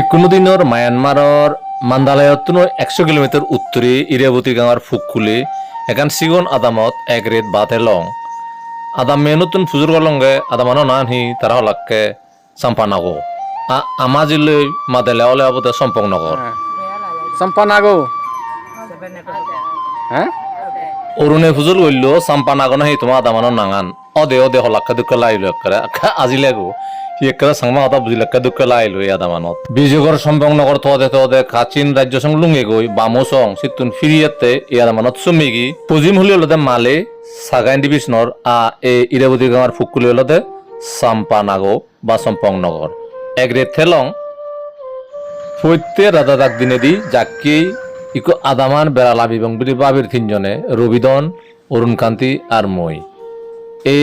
Econo দিনৰ মায়ানমাৰৰ মান্দালয়তনো একশো kilometre উত্তৰে ইৰাৱতী গাঁৱৰ ফুকুলে এখান চিগন আদামত এক ৰেত বাতে লং। আদাম মেনুতুন ফুজুৰ গলংগে আদামানো নান হি তারা হলাক্কে চাম্পানাগো আমাজিলৈ মাদেলে অলে অবদে সম্পক নগর Sampanago. Hah? অরুণে ফুজুল গইল চাম্পানাগো নাহি তোমার আদামানো নাঙান। অদে অদে হলাক্কা দুঃখ লাইলো আজিলে গো সি একেবারে সাংমা হতা দুঃখ লাইলো এই আদামানত বিজয়গড় সম্পক নগর থদে থদে কাচিন রাজ্য সং লুঙ্গে গই, বামো সং, সিতুন ফিরিয়াতে এই আদামানত সুমিগি। পজিম হলি হলদে মালে, সাগাইন ডিভিশনৰ আ এ ইরাবতী গাঁৱৰ ফুকুলি হলদে চাম্পানাগো বা সম্পং নগর। এগ্রে থেলং ফৈত্যে রাধা দাগ দিনে দি জাকি ইকো আদামান, বেড়ালা, বিবং বিলি বাবির তিনজনে, রবিদন অরুণ কান্তি আর মই। এ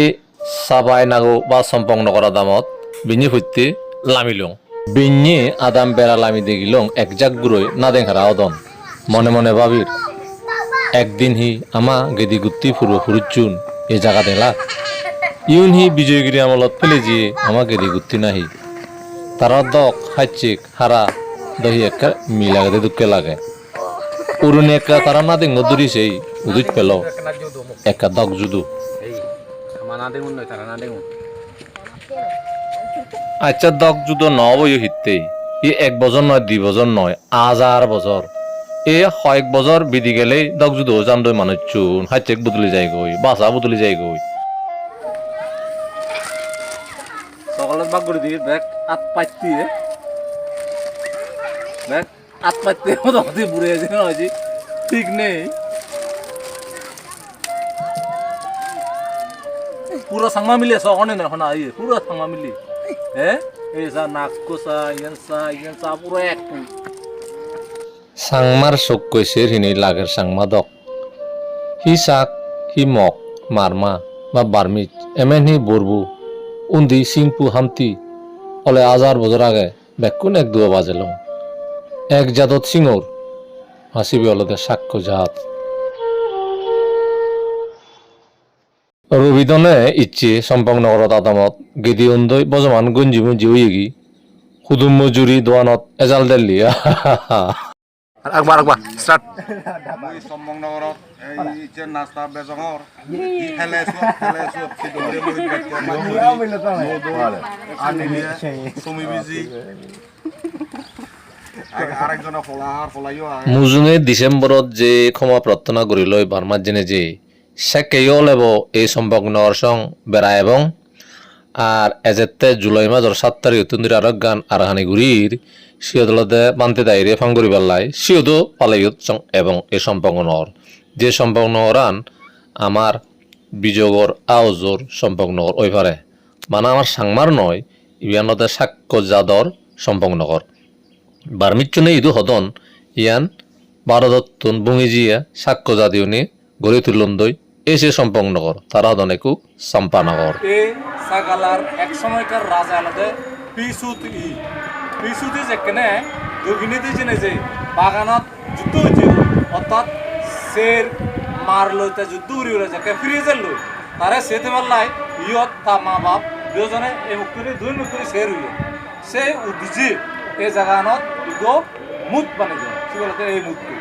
সাবাই নাগো বা সম্পং নগর আদামত বিনি ফৈত্যে লামিলং বিনি আদাম বেড়া লামি দেখিলং এক জাক গুরই না দেখারা অদন। মনে মনে ভাবির একদিন হি আমা গেদি গুত্তি ফুরো ফুরুচুন এ জায়গা দেলা। ইউন হি বিজয়গিরি আমলত ফেলে জিয়ে আমা গেদি গুত্তি নাহি। তারা দক হাইচিক হারা দহি একা মিলাগে দুঃখে লাগে। উরুনে একা তারা না দেঙ্গ দূরি সেই উদুত পেল একা দক জুদু। dengun noi tarana dengun. আচ্ছা দক জুদো নবই হিতেই ই এক বছর নয়, দুই বছর নয় হাজার বছর এ কয়েক বছর বিধি গেলেই দক জুদো জান দই মানুষ চুন। হাইচেক বদলি যায় গই বাসা বদলি যায় গই সকালে বাগ করে দিয়ে ব্যাগ আত পাইতি ব্যাগ আত পাইতে মোটামুটি বুড়ে আছে না ঠিক নেই। পুরো সাংমা মিলি না এখন আইয়ে পুরো সাংমা মিলি সা সা সা সাংমার চোখ কৈছে হিনে লাগের সাংমা দক। হি চাক হি মক মারমা বা বার্মিজ এমেন হি বরবু উন্দি সিংপু হামতি অলে হাজার বছর আগে, বেকুন এক দুয়া বাজেলং এক জাদত সিঙর হাসিবি অলদে সাক্ষ্য জাহাত রবিদনে ইচ্ছে সম্পং নগরত আদামত গেদি উন্দই বজমান গঞ্জি মুঞ্জি উইগি হুদুম মজুরি দোয়ানত এজাল দেল্লি আকবার আকবার স্টার্ট মই চম্বং নগৰত এই যে নাস্তা বেজঙৰ ই খেলে চব খেলে চব সিদ্ধৰি চমি বিজি আরেকজনে ফলাহাৰ ফলাইও আহে মুজুঙে ডিচেম্বরত যে ক্ষমা প্রার্থনা করিল বার্মার জেনে যে সেকেও এই সম্পগ্নর সং বেড়া এবং আর এজেতে জুলাই মাসের সাত তারিখ তুন্দির আর গান আর হানি ঘুরির সিয়দলতে মানতে দায়রে ফাং করি পেলাই সিয়দো পালাইয়ত এবং এই সম্পগ্নর যে সম্পগ্নরান আমার বিজগর আওজোর সম্পগ্নর ওই পারে মানে আমার সাংমার নয়, ইয়ানতে সাক্ষ্য জাদর সম্পগ্নকর বার্মিচ্ছনে ইদু হদন ইয়ান বারদত্তন বুঙিজিয়া সাক্ষ্য জাদিওনি গড়ে তুলন দই এসে সম্পন্নগর তারা হদন একু সাম্পানগর এই সাগালার এক সময়কার রাজা আলাদা পিসুত ই। পিসুতি যেখানে দক্ষিণীতি জেনে যে বাগানত যুদ্ধ হয়েছিল অর্থাৎ সের মার লইতে যুদ্ধ উড়ি উড়ে যাকে ফিরিয়ে যাল তারে সেতে পারলাই ইয়ত তা মা বাপ দুজনে এই মুক্তি দুই মুক্তি সের হইয়ে সে উদ্দিজি এই জাগানত ইগো মুত বানিয়ে যায় কি বলতে এই মুক্তি।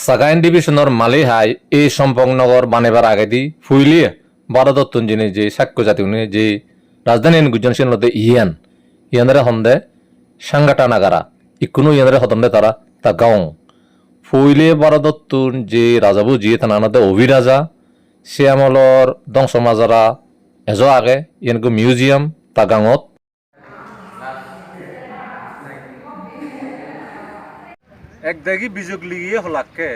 সাগাইন ডিভিশনের মালিহাই এই সম্পন্নগর বানেবার আগে দি ফুইলিয়ে বারদত্তন যিনি যে সাক্ষ্য জাতি উনি যে রাজধানী গুজন সেন লতে ইয়ান। ইয়ানরে হন্দে সাংগাটা নাগারা, ইকুনো ইয়ানরে হদন্দে তারা তা গাঁও। ফুইলে বারদত্তন যে রাজাবু জিয়ে তানানতে অভিরাজা, সে আমলর দংশ মাজারা এজ আগে ইয়ানকো মিউজিয়াম তা গাঁৱত এক দাগি বিযোগ লিগিয়ে হলাক্কে।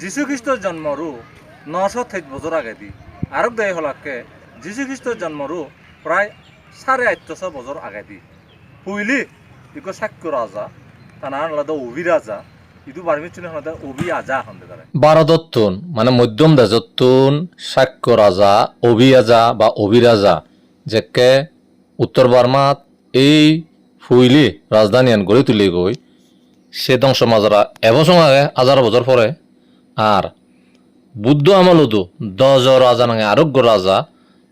যীশু খ্ৰীষ্টৰ জন্মৰো নশ ঠেক বছৰ আগেদি। আৰু দায়ী হলাক্কে যীশু খ্ৰীষ্টৰ জন্মৰো প্ৰায় চাৰে আঠশ বছৰ আগেদি। পইলি, ইকো সাক্ষ্য রাজা তার আলাদা অভি রাজা আজা বারদত্তন মানে মধ্যম দেশত্তন সাক্ষ্য রাজা অভিরাজা বা অভিরাজা যেকে উত্তর বার্মাত এই ফুইলি রাজধানী গড়ে তুলি গই সে ধ্বংস মাজরা এবছর আগে হাজার বছর পরে আর বুদ্ধ আমলতো দশ রাজা নাঙে আরোগ্য রাজা,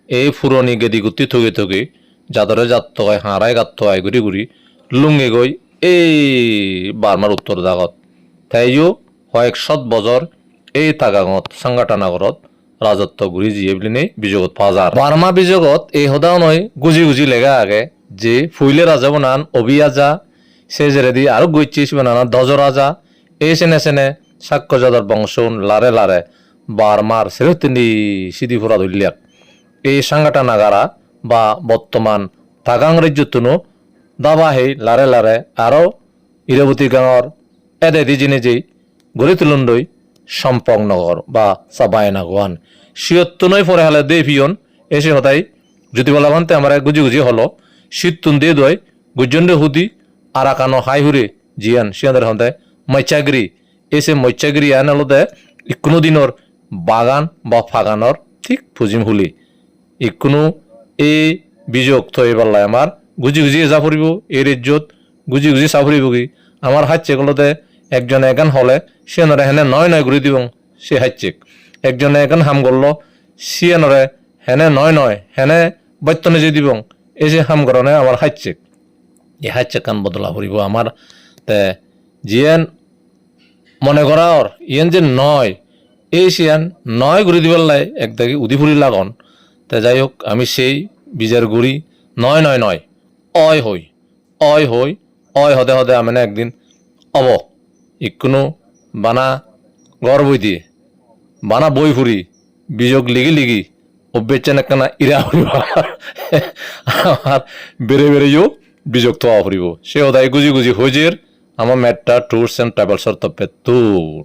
এই ফুরনি গেদি গুতি থগি থগি যাদরে যাত হয় হারাই গাত হয় ঘুরি ঘুরি লুঙ্গে গই, এই বার্মার উত্তর দাগত। তাইও কয়েক শত বছর এই তাগাঙত সাংগাটানগরত রাজত্ব ঘুরি জিয়ে বুলি নেই বিজগত যায়। বার্মা বিজগত এই সদাও নয়, গুজি গুজি লেগা আগে যে ফুইলে রাজা বনান অবি আজা সে জেরেদি আরও গইচিস বানানা দজ রাজা, এই সেনে সেনে সাক্ষ্যজাদর বংশন লারে লারে বার্মার সেরতিনি সিদি ফুরা ধরলিয়াক এই সাংগাটা নাগারা বা বর্তমান তাগাং রাজ্যতনো দাবা হেই লারে লারে আরও ইরবতী গাঁৱৰ এদে দি জিনে যেই গড়ি তুলন্দৈ সম্পং নগর বা সাবায় নাগওয়ান শিয়ত্তনই পরে হালে দে ফিয়ন, এসে হতাই যদি বলা মানতে আমার গুজি গুজি হলো শীতুন দিয়ে দই গুজন্ডে হুদি আরাকানো হাই হুরে জিয়ান সিয়াদের হতে মৈচাগিরি এসে মৈচাগিরি আন হলতে ইকোনো দিনর বাগান বা ফাগানর ঠিক ফুজিম হুলি ইকোনো এই বিযোগ থৈ পেলাই আমাৰ গুজি গুজি যা ফুৰিব এই ৰাজ্যত গুজি গুজি চা ফুৰিব কি আমাৰ হাতচেক হলতে একজনে এগান হলে সে নরে হেনে নয় নয় ঘুরি দিব সে হাতচেক একজনে এগান হাম করল সিয়ে নরে হেনে নয় নয় হেনে বৈত্যনে যে দিব যে হাম করনে আমার হাতচেক এই হাতচেক কান বদলা ফুরিব আমার তে জিয়েন মনে করা ওর ইয়েন যে নয়, এই সিয়ান নয় ঘুরি দিবার লাই একদাকে উদি ফুরি লাগন। তে যাই হোক আমি সেই বীজের গুড়ি নয় নয় নয় অয় হই অয় হই অয় হদে হদে আমি একদিন অব। ইকুনো বানা গড় বই দিয়ে, বানা বই ফুরি বিযোগ লিগি লিগি অভ্যেচ্ছেন একখানা ইরা ফুরিব আমার বেড়ে বেড়েও বিযোগ হওয়া ফুরিব। সে ওদাই গুজি গুজি হইজের আমার ম্যাটটা ট্যুরস অ্যান্ড ট্রাভেলসর তপে তুন।